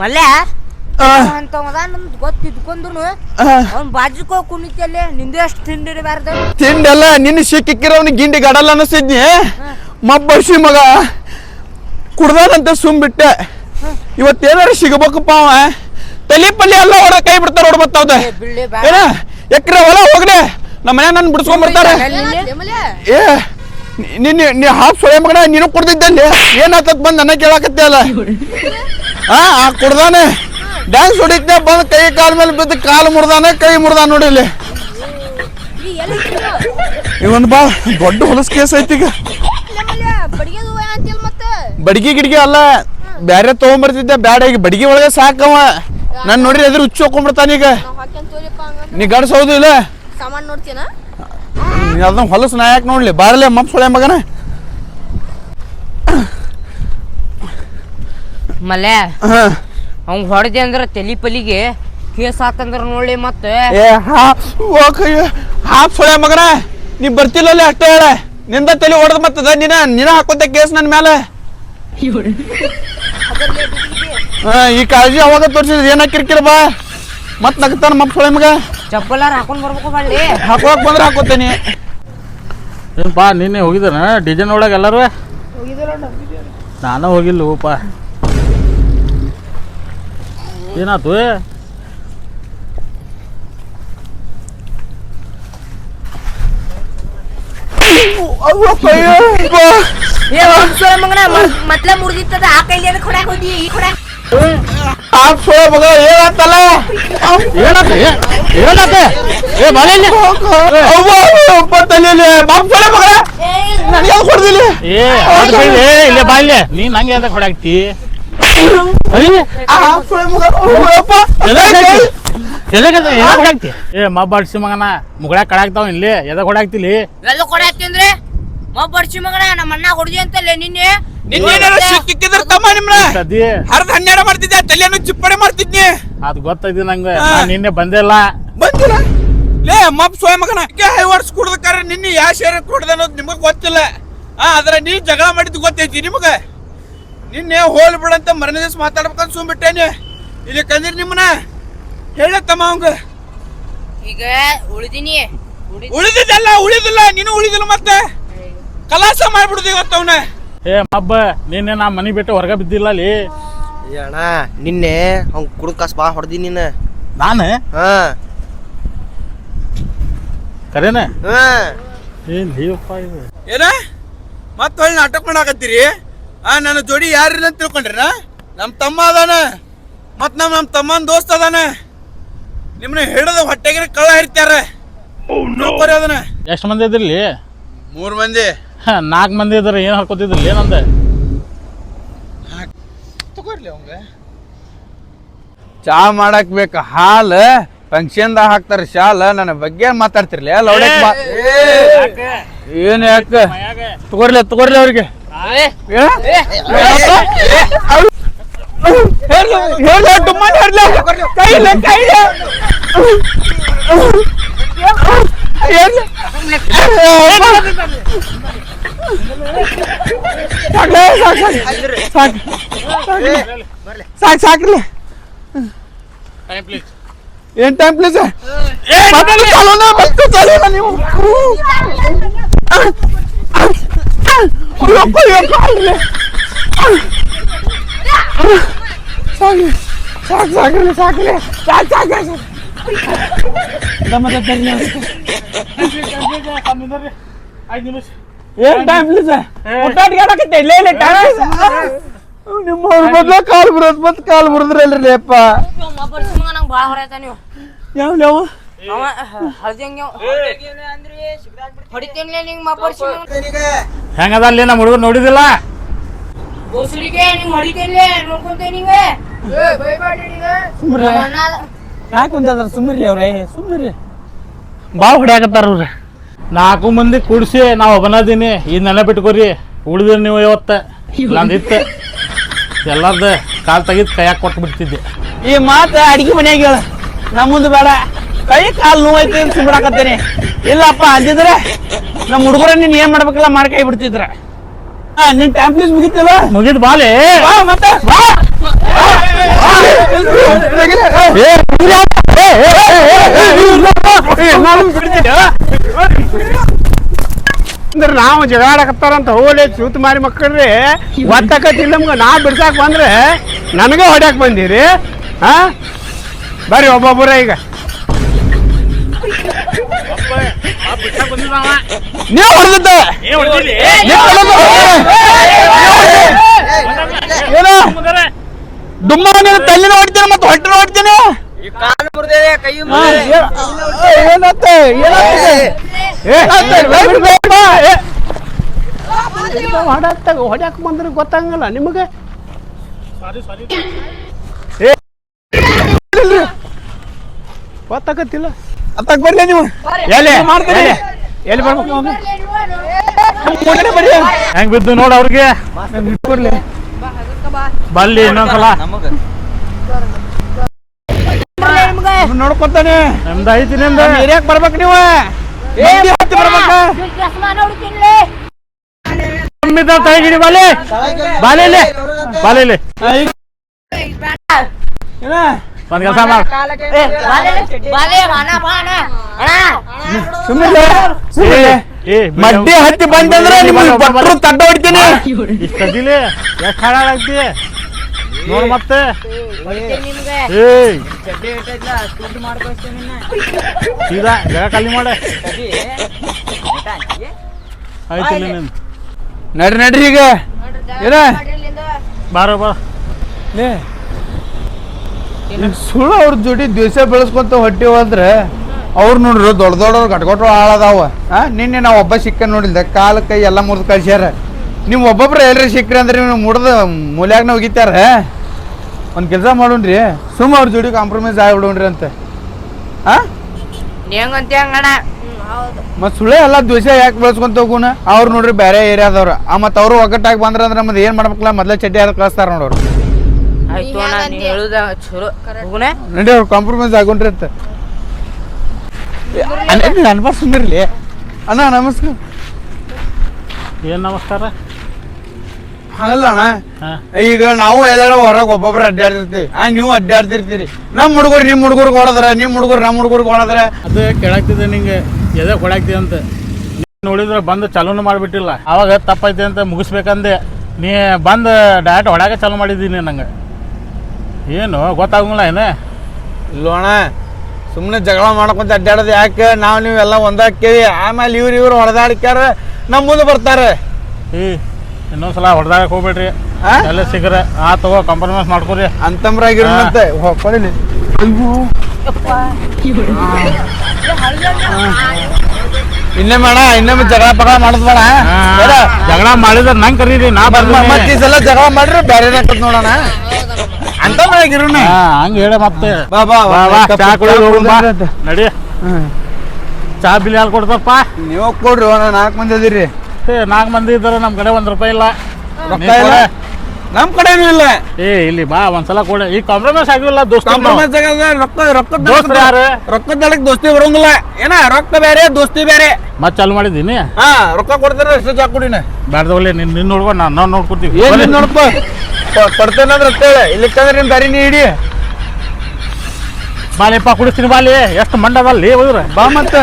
ಮಲ್ಯ ಅಂತವದ ನಮ್ದು ಗೊತ್ತಿದ್ಕೊಂಡ್ರು ಅವ್ನ ಬಾಜುಕೋ ಕುಣಿತಲ್ಲಿ ನಿಂದೆ ಅಷ್ಟು ತಿಂದಿರಬಾರ್ದು ತಿಂಡಲ್ಲ ನಿನ್ನ ಸಿಕ್ಕಿಕ್ಕಿರವ್ನ ಗಿಂಡಿ ಗಡಲ್ಲ ಅನಿಸಿದ್ನಿ ಮಬ್ಬರ್ಸಿ ಮಗ ಕುಡ್ದಾನಂತ ಸುಮ್ ಬಿಟ್ಟೆ ಇವತ್ತೇನಾರು ಸಿಗಬೇಕಪ್ಪ ಅವ? ತಲೆ ಪಲ್ಲಿ ಎಲ್ಲ ಹೊರ ಕೈ ಬಿಡ್ತಾರ ನೋಡ್ ಮತ್ತೆ ಏ, ಬಿಡ್ಲಿ ಬ್ಯಾಡ. ಏನ? ಎಕ್ರೆ ಹೊಲ ಹೋಗ್ರೆ ನಮ್ಮ ಮನೆ ನನ್ನ ಬಿಡಿಸ್ಕೊಂಡ್ ಬರ್ತಾರೆ. ಏ ನಿನ್ನ ನೀ ಹಾಫ್ ಸೊಳೆ ಮಗನ, ನೀನು ಕುಡ್ದಿದ್ದಲ್ಲಿ. ಏನಾತತ್ ಬಂದ್ ನನ್ನ ಕೇಳಾಕತ್ತೆ ಅಲ್ಲ? ಆ ಆ ಕುಡ್ದಾನೆ. ಡ್ಯಾನ್ಸ್ ಹೊಡಿದ್ನೆ ಬಂದ್ ಕೈ ಕಾಲ ಮೇಲೆ ಬಿದ್ದು ಕಾಲು ಮುರ್ದಾನೆ, ಕೈ ಮುರ್ದಾನ ನೋಡಿ ಇಲ್ಲಿ. ಇವನ್ ಬಾ, ದೊಡ್ಡ ಹೊಲಸ್ ಕೇಸ್ ಐತಿ ಈಗ. ಬಡಿಗೆ ಗಿಡಿಗೆ ಅಲ್ಲ, ಬ್ಯಾರೆ ತಗೊಂಡ್ಬರ್ತಿದ್ದೆ ಬ್ಯಾಡ ಈಗ ಬಡಿಗೆ ಒಳಗೆ ಸಾಕವ. ನಾನ್ ನೋಡ್ರಿ ಎದುರು ಹುಚ್ಚು ಹೋಗ್ಕೊಂಡ್ಬಿಡ್ತಾನೀಗ ನೀ ಗಡ್ಸೋದು ಇಲ್ಲ? ಸಾಮಾನ್ ನೋಡ್ತೀನ ಅದನ್ನ ಹೊಲಸು ನಾ ಯಾಕೆ ನೋಡ್ಲಿ. ಬಾರಲೆ ಮಪ್ ಸೊಳೆ ಮಗನ. ಮಲ್ಯ. ಅವ್ನ್ ಹೊಡೆದೆ ಅಂದ್ರ ತಲಿ ಪಲಿಗೆ ಕೇಸ್ ಹಾಕಂದ್ರ ನೋಡ್ಲಿ ಮತ್ತೆ. ಏ ಹಾ ಓ ಕೈ ಹಾಫ್ ಸೊಳೆ ಮಗನ. ನೀ ಬರ್ತಿಲ್ಲ ಅಷ್ಟೇ ಹೇಳ. ನಿಂದ ತಲೆ ಹೊಡೆದ್ ಮತ್ತದ ನೀನ ನಿನ ಹಾಕೋತೆ ಕೇಸ್ ನನ್ನ ಮೇಲೆ ಹಾ ಈ ಕಾಳಜಿ ಅವಾಗ ತೋರಿಸಿದ್ ಏನ ಕಿರ್ಕಿರ ಬಾ. ಮತ್ ನಗತಾನ ಮಪ್ಪ ಸೊಳೆ ಮಗ. ಚಪ್ಪಲಾರ ಹಾಕೊಂಡ್ ಬರ್ಬೇಕು ಬಳ್ಳಿ ಹಾಕೋಕ್ ಬಂದ್ರೆ ಹಾಕೋತೇನಿ ಏನಪ್ಪ ನಿನ್ನೆ ಹೋಗಿದ್ದಾನ ಡಿಸೈನ್ ಒಳಗೆ ಎಲ್ಲರೂ ನಾನು ಹೋಗಿಲ್ಲ ಹೋಗಪ್ಪ ಏನಾತು ಅವ್ವ ಕೈಯೋ, ಬಾ. ಏ ಒಂದ್ಸಲ ಮಗನ ಮತ್ಲ ಮುರಿದಿತ್ತದ ಆ ಕೈಲಿ ಅದಕ್ಕೆ ಹೊಡ್ಯಾಕ್ ಹೋದಿ? ಈ ಹೊಡ್ಯಾಕ್ ಮಗ ಏನಾತ? ಏ. ಅವ್ವ, ತಲೆಯಲ್ಲಿ ಮಗ ನನಗೆ ಹೊಡೆದಿಲ್ಲ ಏ ಅದು ಇಲ್ಲೇ ನಂಗೆ ಮಬ್ಬಾಡ್ಸಿ ಮಗನ. ಮುಗಳ ಕಡಾಕ್ತಾವ ಇಲ್ಲಿ. ಎದ ಕೊಡಾಕ್ತಿಲಿ ಎಲ್ಲ ಕೊಡಾಕ್ತಿ ಅಂದ್ರೆ? ಬಡ್ಸಿ ಮಗನ ನಮ್ಮ ಅಣ್ಣ ಹೊಡ್ದಿ ಅಂತಲ್ಲೇ ನಿನ್ನೆ? ನಿನ್ನೇನಾರ ಸಿಕ್ಕಿಕ್ಕಿದ್ರ ತಮ್ಮ ನಿಮ್ನ? ಸದಿ ಹರ್ದ ಹನ್ನೆರಡು ಮಾಡ್ತಿದ್ದೆ ತಲೆಯನ್ನು ಚಿಪ್ಪಡೆ ಮಾಡ್ತಿದ್ನಿ. ಅದು ಗೊತ್ತೈತಿ ನಂಗೆ. ನಾನ್ ನಿನ್ನೆ ಬಂದಿಲ್ಲ ಬಂದಿಲ್ಲ? ಲೇ ಮಪ್ ಸೋಯ ಮಗನ ಹೈ ವರ್ಷ ಕುಡ್ದಕ್ಕಾರ? ನಿನ್ನೆ ಯಾ ಶೇರ್ ಕುಡ್ದ ಅನ್ನೋದು ನಿಮಗ್ ಗೊತ್ತಿಲ್ಲ. ಆ ಅದ್ರ ನೀ ಜಗಳ ಮಾಡಿದ್ದು ಗೊತ್ತೈತಿ ನಿಮಗ. ನಿನ್ನೆ ಹೋಲ್ ಬಿಡಂತ ಮರನೇ ದಿವಸ ಮಾತಾಡ್ಬೇಕಂತ ಸುಮ್ಬಿಟ್ಟೇನಿ ಇಲ್ಲಿ ಕಂದಿರ್ ನಿಮ್ಮನ ಹೇಳತ್ತಮ್ಮ ಅವಂಗ. ಈಗ ಉಳಿದಿನಿ. ಉಳಿದ್- ಉಳಿದಿದ್ದಲ್ಲ ಉಳಿದಿಲ್ಲ. ನೀನು ಉಳಿದಿಲ್ಲ ಮತ್ತೆ. ಕಲಾಸ ಮಾಡ್ಬಿಡುದು ಇವತ್ತು ಅವನ. ಏ ಮಬ್ಬ ನಿನ್ನೆ ನಾ ಮನೆ ಬಿಟ್ಟು ಹೊರಗೆ ಬಿದ್ದಿಲ್ಲ ಅಲ್ಲಿ ಅಣ್ಣ ನಿನ್ನೆ ಅವ್ ಕುಡ್ದ ಕಾಸು ಭಾಳ ಹೊಡೆದಿ ನೀನು ನಾನು? ಹಾ. ಕರೇನ? ಹಾ. ಏನ್ ಲೀವಪ್ಪ ಇದು. ಏನ? ಮತ್ತ ಹೊಳ್ಳಿ ನಾಟಕ ಮಾಡಾಕತ್ತೀರಿ? ಆ ನನ್ನ ಜೋಡಿ ಯಾರಿಲ್ಲ ಅಂತ ತಿಳ್ಕೊಂಡ್ರಿನ? ನಮ್ಮ ತಮ್ಮ ಅದಾನ. ಮತ್ ನಮ್ಮ ನಮ್ಮ ತಮ್ಮನ ದೋಸ್ತ ಅದಾನ. ನಿಮ್ನ ಹಿಡಿದು ಹೊಟ್ಟೆಗಿನ ಕಳ್ಳ ಹಿರಿತ್ಯಾರ. ಎಷ್ಟ್ ಅದನ್ನ ಎಷ್ಟು ಮಂದಿ ಇದ್ರಲ್ಲಿ ಮೂರ್ ಮಂದಿ. ನಾಲ್ಕು ಮಂದಿ ಇದ್ರೆ ಏನು ಹಾಕೋತಿದ್ರಲ್ಲ ಏನಂದ ತಗೋರ್ಲಿ ಅವಂಗ ಚಾ ಮಾಡಕ್ ಬೇಕು ಹಾಲ್ ಹಾಕ್ತಾರೆ ಹಾಕ್ತಾರ ಶಾಲ ನನ್ನ ಬಗ್ಗೆ ಮಾತಾಡ್ತಿರ್ಲಿ? ಲೌಡಕ್ ಬಾ ಏನ್ ಯಾಕ? ತಗೋರ್ಲಿ ತಗೋರ್ಲಿ ಅವ್ರಿಗೆ. ಸಾಕ್ ಸಾಕ್ರಿ ಟೈಮ್ ಪ್ಲೀಸ್ ಏನ್ ಟೈಮ್ ಪ್ಲೀಸ್ ಮತ್ತೆ ಚಾಲೋನ ಮತ್ತೆ ಚಾಲೋನ ನೀವು. ಸಾಕ್ರಿ ಸಾಕ್ ಸಾಕ್ರಿ ಸಾಕ್ರಿ ಸಾಕ್ ಸಾಕ್ ಸಾಕ್. ಐದು ನಿಮಿಷ. ಏನ್ ಟೈಮ್ ಪ್ಲೀಸ್ ಇಲ್ಲೇ ಇಲ್ಲ ಟೈಮ್ ನಿಮ್ಮ ಮೊದ್ಲ ಕಾಲ್ ಬರೋದ್ ಮತ್ ಕಾಲ್ ಬರೋದ್ರಲ್ರಿ ಅಪ್ಪ ಮೊಬ್ಬರ್ಸಿ ಮಗ ನಂಗೆ ಭಾಳ ಹೊರತ ನೀವು ಯಾವ ಯಾವ ಹೆಂಗದ ಅಲ್ಲಿ ನಮ್ಮ ಹುಡುಗರು ನೋಡಿದಿಲ್ಲ? ಯಾಕೆ ಕುಂತದ್ರ? ಸುಮ್ಮರಿ ಅವ್ರೆ ಸುಮ್ಮರಿ. ಬಾವು ಹೊಡ್ಯಾಕತ್ತಾರ ಅವ್ರ. ನಾಲ್ಕು ಮಂದಿ ಕೂಡಿಸಿ ನಾವು ಒಬ್ಬನದೀನಿ ಈ ನೆನೆ ಬಿಟ್ಕೋರಿ ಉಳಿದ್ರಿ ನೀವು ಇವತ್ತ ನಂದಿತ್ತ ಎಲ್ಲಾರ್ದ ಕಾಲ್ ತೆಗಿದ್ ಕೈಯಾಗ ಕೊಟ್ಟು ಬಿಡ್ತಿದ್ದೆ ಈ ಮಾತು ಅಡಿಗೆ ಮನೆಯಾಗ ಹೇಳ ನಮ್ಮ ಮುಂದೆ ಬೇಡ ಕೈ ಕಾಲು ನೋವೈತಿ ಅಂತ ಸುಮ್ಮಡಾಕತ್ತೇನೆ ಇಲ್ಲಪ್ಪ ಅಂದಿದ್ರೆ ನಮ್ಮ ಹುಡುಗರ ನೀನ್ ಏನ್ ಮಾಡ್ಬೇಕಲ್ಲ ಮಾಡಿ ಕೈ ಬಿಡ್ತಿದ್ರ ನಿನ್ ಟೈಮ್ ಪ್ಲೀಸ್ ಮುಗಿತಿಲ್ಲ ಮುಗಿದ್ ಬಾಲೆ ಮತ್ತೆ ಬಾ ಅಂದ್ರೆ ನಾವು ಜಗಾಡಕತ್ತಾರಂತ ಹೋಗಲಿ ಸೂತ್ ಮಾರಿ ಮಕ್ಕಳ್ರಿ ಒತ್ತಕತ್ತಿಲ್ಲ ನಮ್ಗೆ ನಾ ಬಿಡ್ಸಾಕ್ ಬಂದ್ರೆ ನನಗೆ ಹೊಡ್ಯಾಕ್ ಬಂದಿರಿ ಹಾ ಬರ್ರಿ ಒಬ್ಬೊಬ್ಬರ ಈಗ ನೀವು ಹೊಡೆದಿದ್ದೆ ಏನೋ ದುಮ್ಮ ನೀನು ತಲ್ಲಿನ ಹೊಡಿತೀನಿ ಮತ್ತೆ ಹೊಟ್ಟೆನ ಹೊಡಿತೀನಿ ಕೈ ಏನತ್ತ ಹೊಡ್ಯಾಕ ಹೊಡ್ಯಾಕ್ ಬಂದ್ರೆ ಗೊತ್ತಾಗಲ್ಲ ನಿಮಗೆ? ಗೊತ್ತಾಗತ್ತಿಲ್ಲ. ಅತ್ತಾಗ ಬರ್ಲಿ ನೀವು? ಎಲ್ಲಿ? ಮಾಡ್ತೀನಿ. ಎಲ್ಲಿ? ಎಲ್ಲಿ ಬರ್ಬೇಕು ಬರ್ರಿ ಹೆಂಗ್ ಬಿದ್ದು ನೋಡ ಅವ್ರಿಗೆ. ಬರ್ಲಿ ಬಲ್ಲಿ ಇನ್ನೊಂದ್ಸಲ ನೋಡ್ಕೊತಾನೆ. ನಮ್ದು ಐತಿ ನಿಮ್ದು. ಏರಿಯಾಕ್ ಬರ್ಬೇಕು ನೀವು. ಹತ್ತಿ ಬರ್ಬೇಕು. ತಳಗಿಡಿ ಬಾಲೆ ಬಾಲೆ. ಇಲ್ಲಿ ಬಾಲೆ ಇಲ್ಲಿ ಏನ? ಒಂದ್ ಕೆಲಸ ಮಾಡ. ಸುಮ್ಮನೆ ಸುಮ್ಮನೆ ಏ ಮಡ್ಡಿ ಹತ್ತಿ ಬಂದಂದ್ರೆ ನಿಮ್ಗೆ ಬಟ್ರು ತಡ್ಡ ಹೊಡಿತೀನಿ. ಇಷ್ಟಿಲಿ ಎಷ್ಟು ಹಾಳಾಗ್ತಿ ನೋಡ್ ಮತ್ತೆ. ಸೀದಾ ಜಾಗ ಖಾಲಿ ಮಾಡ. ಆಯ್ತು ನಡ್ರಿ ನಡ್ರಿ ಈಗ. ಏನ ಬಾರ ಬಾ. ಲೇ, ಸುಳ್ಳು ಅವ್ರ ಜೋಡಿ ದ್ವೇಷ ಬೆಳೆಸ್ಕೊಂತ ಹೊಟ್ಟಿ ಹೋದ್ರೆ ಅವ್ರು ನೋಡ್ರಿ ದೊಡ್ಡ ದೊಡ್ಡವ್ರು ಗಟ್ಕೊಟ್ರು ಹಾಳದಾವ. ಆ ನಿನ್ನೆ ನಾವು ಒಬ್ಬ ಸಿಕ್ಕ ನೋಡಿಲ್ದೆ ಕಾಲ ಕೈ ಎಲ್ಲ ಮುರಿದು ಕಳ್ಸ್ಯಾರ. ನೀವು ಒಬ್ಬೊಬ್ರು ಎಲ್ರಿ ಸಿಕ್ಕ್ರಿ ಅಂದ್ರೆ ನೀವು ಮುಡ್ದ ಮೂಲ್ಯಾಗನ ಹೋಗಿತ್ತಾರ ಒಂದು ಕೆಲಸ ಮಾಡೋಣ್ರಿ. ಸುಮ್ಮ ಅವ್ರ ಜೋಡಿ ಕಾಂಪ್ರಮೈಸ್ ಆಗಿಬಿಡೋಣ್ರಿ ಅಂತ. ಆ? ಹೆಂಗಂತ ಹಂಗಣ ಮತ್ ಸುಳ್ಳೆ ಎಲ್ಲ ದ್ವೇಷ ಯಾಕೆ ಬೆಳೆಸ್ಕೊಂತ ಹೋಗುಣ ಅವ್ರು ನೋಡ್ರಿ ಬೇರೆ ಏರಿಯಾದವ್ರು ಆ ಮತ್ತೆ ಅವರು ಒಗ್ಗಟ್ಟಾಗಿ ಬಂದ್ರ ಅಂದ್ರೆ ಮತ್ತೆ ಏನ್ ಮಾಡ್ಬೇಕಲ್ಲ ಮೊದ್ಲೇ ಚಡ್ಡಿ ಆದ ಕಳಿಸ್ತಾರ ನೋಡೋರು ಆಯ್ತು ಅಣ್ಣ ನೀ ಹೇಳುದ ಚಲೋ. ಹೋಗುಣ ನಡಿ ಅವ್ರು ಕಾಂಪ್ರಮೈಸ್ ಆಗೋಣ್ರಿ ಅಂತ. ಅನ್ಬಾರ್ ಸುಂದರ್ಲಿ ಅಣ್ಣ ನಮಸ್ಕಾರ. ಏನ್ ನಮಸ್ಕಾರ? ಹಂಗಲ್ಲ ಅಣ್ಣ. ಹಾ. ಈಗ ನಾವು ಎಲ್ಲಾರ ಹೊರಗೆ ಒಬ್ಬೊಬ್ರು ಅಡ್ಡಾಡ್ತಿರ್ತೀವಿ ಆ ನೀವು ಅಡ್ಡಾಡ್ತಿರ್ತೀರಿ ನಮ್ಮ ಹುಡುಗರು ನಿಮ್ಮ ಹುಡುಗರು ಹೊಡದ್ರ ನಿಮ್ಮ ಹುಡುಗರು ನಮ್ಮ ಹುಡುಗರು ಹೊಡದ್ರ. ಅದು ಕೇಳಾಕ್ತಿದ್ದೆ ನಿಂಗೆ. ಎದೆ ಕೊಡಾಕ್ತಿ ಅಂತ. ನೀನ್ ನೋಡಿದ್ರೆ ಬಂದು ಚಾಲೂನು ಮಾಡಿಬಿಟ್ಟಿಲ್ಲ. ಅವಾಗ ತಪ್ಪೈತಿ ಅಂತ ಮುಗಿಸ್ಬೇಕಂದೆ. ನೀ ಬಂದು ಡೈರೆಕ್ಟ್ ಹೊಡ್ಯಾಕ ಚಾಲು ಮಾಡಿದ್ದೀನಿ ನಂಗೆ. ಏನು ಗೊತ್ತಾಗಂಗಿಲ್ಲ ಏನೇ? ಇಲ್ಲೋಣ ಸುಮ್ಮನೆ ಜಗಳ ಮಾಡ್ಕೊಂತ ಅಡ್ಡಾಡೋದು ಯಾಕೆ? ನಾವು ನೀವೆಲ್ಲ ಒಂದಾಕ್ಕೇವಿ ಆಮೇಲೆ ಇವ್ರು ಇವ್ರು ಹೊಡೆದಾಡ್ಕ್ಯಾರ ನಮ್ಮ ಮುಂದೆ ಬರ್ತಾರೆ. ಈ ಇನ್ನೊಂದ್ಸಲ ಹೊಡೆದಾಡಕ್ಕೆ ಹೋಗ್ಬೇಡ್ರಿ? ಎಲ್ಲ ಸಿಗ್ರೆ ಆ ತಗೋ ಕಾಂಪ್ರಮೈಸ್ ಮಾಡ್ಕೊರಿ. ಅಂತಮ್ರಾಗಿರೋಂತೆ ಕೊಡಿಲಿ. ಇನ್ನೊಮ್ಮೆ ಮಾಡ ಇನ್ನೊಮ್ಮೆ ಜಗಳ ಪಗಳ ಮಾಡೋದು ಬೇಡ. ಜಗಳ ಮಾಡಿದ್ರೆ ನಂಗೆ ಕರೀರಿ ನಾ ಈ ಬರ್ತೀನಿ. ಸಲ ಜಗಳ ಮಾಡ್ರಿ ಬೇರೆ ಹಾಕತ್ ನೋಡೋಣ. ಅಂತ ಹಾ ಹಂಗೆ ಹೇಳ ಮತ್ತೆ. ಬಾ ಬಾ ಬಾ ಚಾ ಕುಡಿ. ಹೋಗೋಣ ಬಾ. ನಡಿ. ಚಾ ಬಿಲ್ ಯಾರು ಕೊಡ್ತಪ್ಪ ನೀವು ಕೊಡ್ರಿ ನಾಲ್ಕು ಮಂದಿ ಅದೀರಿ ನಾಲ್ಕು ಮಂದಿ ಇದ್ದಾರೆ ನಮ್ಮ ಕಡೆ ಒಂದು ರೂಪಾಯಿ ಇಲ್ಲ. ರೊಕ್ಕ ಇಲ್ಲ. ನಮ್ ಕಡೆನೂ ಇಲ್ಲ. ಏ ಇಲ್ಲಿ ಬಾ ಒಂದ್ಸಲ ಕೊಡ. ಈ ಕಾಂಪ್ರಮೈಸ್ ಆಗಿಲ್ಲ ದೋಸ್ತ ಕಾಂಪ್ರಮೈಸ್ ರೊಕ್ಕ ರೊಕ್ಕ ದೋಸ್ತ ಯಾರು? ರೊಕ್ಕದ ದಳಕ್ ದೋಸ್ತಿ ಬರೋಂಗಿಲ್ಲ. ಏನ ರೊಕ್ಕ ಬೇರೆ ದೋಸ್ತಿ ಬೇರೆ. ಮತ್ತೆ ಚಾಲು ಮಾಡಿದ್ದೀನಿ? ಹಾ ರೊಕ್ಕ ಕೊಡ್ತಾರೆ ಎಷ್ಟು ಚಾ ಕುಡಿನ. ಬ್ಯಾಡ್ದವಲ್ಲಿ ನಿನ್ ನಿನ್ ನೋಡ್ಕೊ ನಾನು ನಾವು ನೋಡ್ಕೊತೀವಿ ಏನ್ ನಿನ್ ನೋಡಪ್ಪ ಕೊಡ್ತೇನೆ ಅಂದ್ರೆ ಅಂತೇಳಿ ಇಲ್ಲಿಕ್ಕಂದ್ರೆ ನಿನ್ ದಾರಿ ನೀ ಹಿಡಿ ಬಾಲಿಪ್ಪ ಕುಡಿಸ್ತೀನಿ ಬಾಲಿ. ಎಷ್ಟು ಮಂಡ ಹೋದ್ರೆ ಹೋದ್ರ. ಬಾ ಮತ್ತೆ.